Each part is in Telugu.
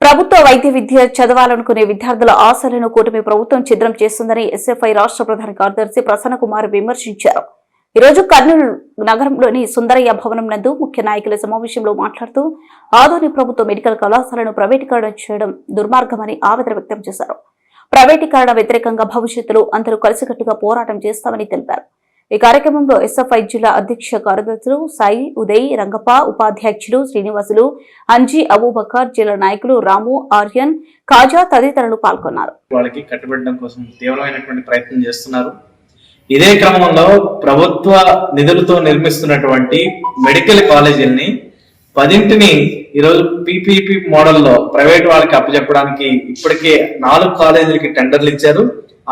ప్రభుత్వ వైద్య విద్య చదవాలనుకునే విద్యార్థుల ఆశలను కూటమి ప్రభుత్వం ఛిద్రం చేస్తుందని ఎస్ఎఫ్ఐ రాష్ట్ర ప్రధాన కార్యదర్శి ప్రసన్న కుమార్ విమర్శించారు. ఈ రోజు కర్నూలు నగరంలోని సుందరయ్య భవనం నందు ముఖ్య నాయకుల సమావేశంలో మాట్లాడుతూ ఆదోని ప్రభుత్వ మెడికల్ కళాశాలను ప్రైవేటీకరణ చేయడం దుర్మార్గమని ఆవేదన వ్యక్తం చేశారు. ప్రైవేటీకరణ వ్యతిరేకంగా భవిష్యత్తులో అందరూ కలిసికట్టుగా పోరాటం చేస్తామని తెలిపారు. ఈ కార్యక్రమంలో ఎస్ఎఫ్ఐ జిల్లా అధ్యక్ష కార్యదర్శులు సాయి ఉదయ్ రంగప్ప ఉపాధ్యక్షులు శ్రీనివాసులు అంజీ అబూబకర్ జిల్లా నాయకులు రాము ఆర్యన్ కాజా తదితరులు పాల్గొన్నారు. వాళ్ళకి కట్టుబెట్టడం కోసం తీవ్రమైనటువంటి ప్రయత్నం చేస్తున్నారు. ఇదే క్రమంలో ప్రభుత్వ నిధులతో నిర్మిస్తున్నటువంటి మెడికల్ కాలేజీల్ని పదింటిని ఈరోజు పీపీపీ మోడల్లో ప్రైవేట్ వాళ్ళకి అప్పచెప్పడానికి ఇప్పటికే నాలుగు కాలేజీలకి టెండర్లు ఇచ్చారు.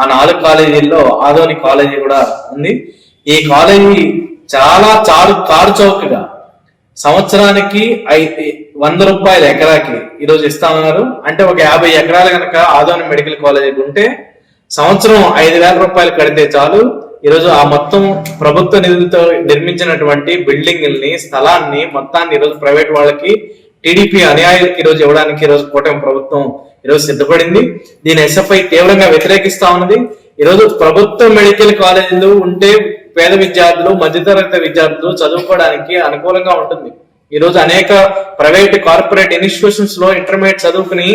ఆ నాలుగు కాలేజీల్లో ఆదోని కాలేజీ కూడా ఉంది. ఈ కాలేజీ చాలా చారు కారు చౌకగా సంవత్సరానికి ఐదు వంద రూపాయల ఎకరాకి ఈరోజు ఇస్తామన్నారు. అంటే ఒక యాభై ఎకరాలు కనుక ఆదోని మెడికల్ కాలేజీకి ఉంటే సంవత్సరం ఐదు వేల రూపాయలు కడితే చాలు. ఈరోజు ఆ మొత్తం ప్రభుత్వ నిధులతో నిర్మించినటువంటి బిల్డింగుల్ని స్థలాన్ని మొత్తాన్ని ఈరోజు ప్రైవేట్ వాళ్ళకి టీడీపీ అనుయాయులకి ఈరోజు ఇవ్వడానికి ఈరోజు కూటమి ప్రభుత్వం ఈరోజు సిద్ధపడింది. దీని ఎస్ఎఫ్ఐ తీవ్రంగా వ్యతిరేకిస్తా ఉన్నది. ఈరోజు ప్రభుత్వ మెడికల్ కాలేజీలు ఉంటే పేద విద్యార్థులు మధ్యతరగతి విద్యార్థులు చదువుకోవడానికి అనుకూలంగా ఉంటుంది. ఈ రోజు అనేక ప్రైవేట్ కార్పొరేట్ ఇన్స్టిట్యూషన్స్లో ఇంటర్మీడియట్ చదువుకుని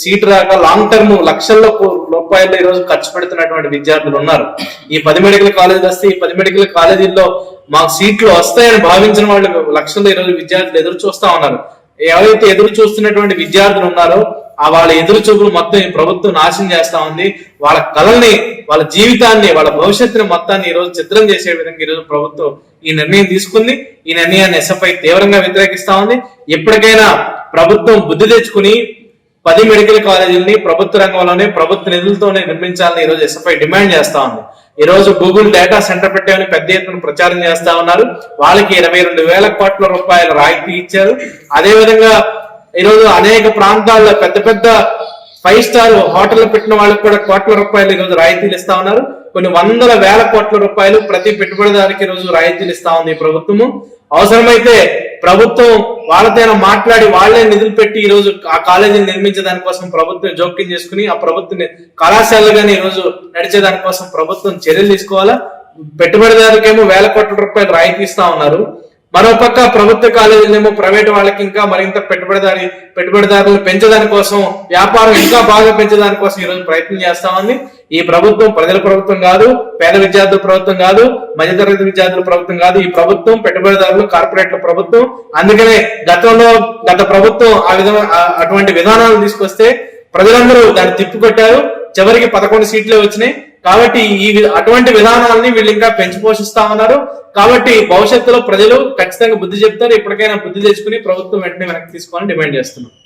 సీట్ రాక లాంగ్ టర్మ్ లక్షల్లో రూపాయలు ఈ రోజు ఖర్చు పెడుతున్నటువంటి విద్యార్థులు ఉన్నారు. ఈ పది మెడికల్ కాలేజీలు వస్తే ఈ పది మెడికల్ కాలేజీల్లో మాకు సీట్లు వస్తాయని భావించిన వాళ్ళు లక్షల్లో ఈ రోజు విద్యార్థులు ఎదురు చూస్తా ఉన్నారు. ఎవరైతే ఎదురు చూస్తున్నటువంటి విద్యార్థులు ఉన్నారో వాళ్ళ ఎదురు చూపులు మొత్తం ఈ ప్రభుత్వం నాశనం చేస్తా ఉంది. వాళ్ళ కళల్ని వాళ్ళ జీవితాన్ని వాళ్ళ భవిష్యత్తుని మొత్తాన్ని ఈ రోజు చిత్రం చేసే విధంగా ఈ రోజు ప్రభుత్వం ఈ నిర్ణయం తీసుకుంది. ఈ నిర్ణయాన్ని ఎస్ఎఫ్ఐ తీవ్రంగా వ్యతిరేకిస్తా ఉంది. ఎప్పటికైనా ప్రభుత్వం బుద్ధి తెచ్చుకుని పది మెడికల్ కాలేజీలని ప్రభుత్వ రంగంలోనే ప్రభుత్వ నిధులతోనే నిర్మించాలని ఈ రోజు ఎస్ఎఫ్ఐ డిమాండ్ చేస్తా ఉంది. ఈ రోజు గూగుల్ డేటా సెంటర్ పెట్టామని పెద్ద ఎత్తున ప్రచారం చేస్తా ఉన్నారు. వాళ్ళకి ఇరవై రెండు వేల కోట్ల రూపాయల రాయితీ ఇచ్చారు. అదేవిధంగా ఈరోజు అనేక ప్రాంతాల్లో పెద్ద పెద్ద ఫైవ్ స్టార్ హోటల్ పెట్టిన వాళ్ళకి కూడా కోట్ల రూపాయలు ఈరోజు రాయితీలు ఇస్తా ఉన్నారు. కొన్ని వందల వేల కోట్ల రూపాయలు ప్రతి పెట్టుబడిదారికి ఈరోజు రోజు రాయితీలు ఇస్తా ఉంది ఈ ప్రభుత్వము. అవసరమైతే ప్రభుత్వం వాళ్ళతోనే మాట్లాడి వాళ్ళే నిధులు పెట్టి ఈ రోజు ఆ కాలేజీని నిర్మించే దానికోసం ప్రభుత్వం జోక్యం చేసుకుని ఆ ప్రభుత్వం కళాశాలగానే ఈ రోజు నడిచే దానికోసం ప్రభుత్వం చర్యలు తీసుకోవాలా? పెట్టుబడిదారుకేమో వేల కోట్ల రూపాయలు రాయితీ ఇస్తా ఉన్నారు. మరోపక్క ప్రభుత్వ కాలేజీలేమో ప్రైవేట్ వాళ్ళకి ఇంకా మరింత పెట్టుబడిదారి పెట్టుబడిదారులు పెంచడాని కోసం వ్యాపారం ఇంకా బాగా పెంచడాని కోసం ఈ రోజు ప్రయత్నం చేస్తా ఉంది ఈ ప్రభుత్వం ప్రజల ప్రభుత్వం కాదు పేద విద్యార్థుల ప్రభుత్వం కాదు మధ్యతరగతి విద్యార్థుల ప్రభుత్వం కాదు ఈ ప్రభుత్వం పెట్టుబడిదారులు కార్పొరేట్ల ప్రభుత్వం. అందుకనే గతంలో గత ప్రభుత్వం ఆ విధంగా అటువంటి విధానాలు తీసుకొస్తే ప్రజలందరూ దాన్ని తిప్పికొట్టారు. చివరికి పదకొండు సీట్లే వచ్చినాయి. కాబట్టి ఈ వి- అటువంటి విధానాలని వీళ్ళు ఇంకా పెంచి పోషిస్తా ఉన్నారు కాబట్టి భవిష్యత్తులో ప్రజలు ఖచ్చితంగా బుద్ధి చెప్తారు. ఇప్పటికైనా బుద్ధి తెచ్చుకుని ప్రభుత్వం వెంటనే వెనక్కి తీసుకోవాలని డిమాండ్ చేస్తున్నాం.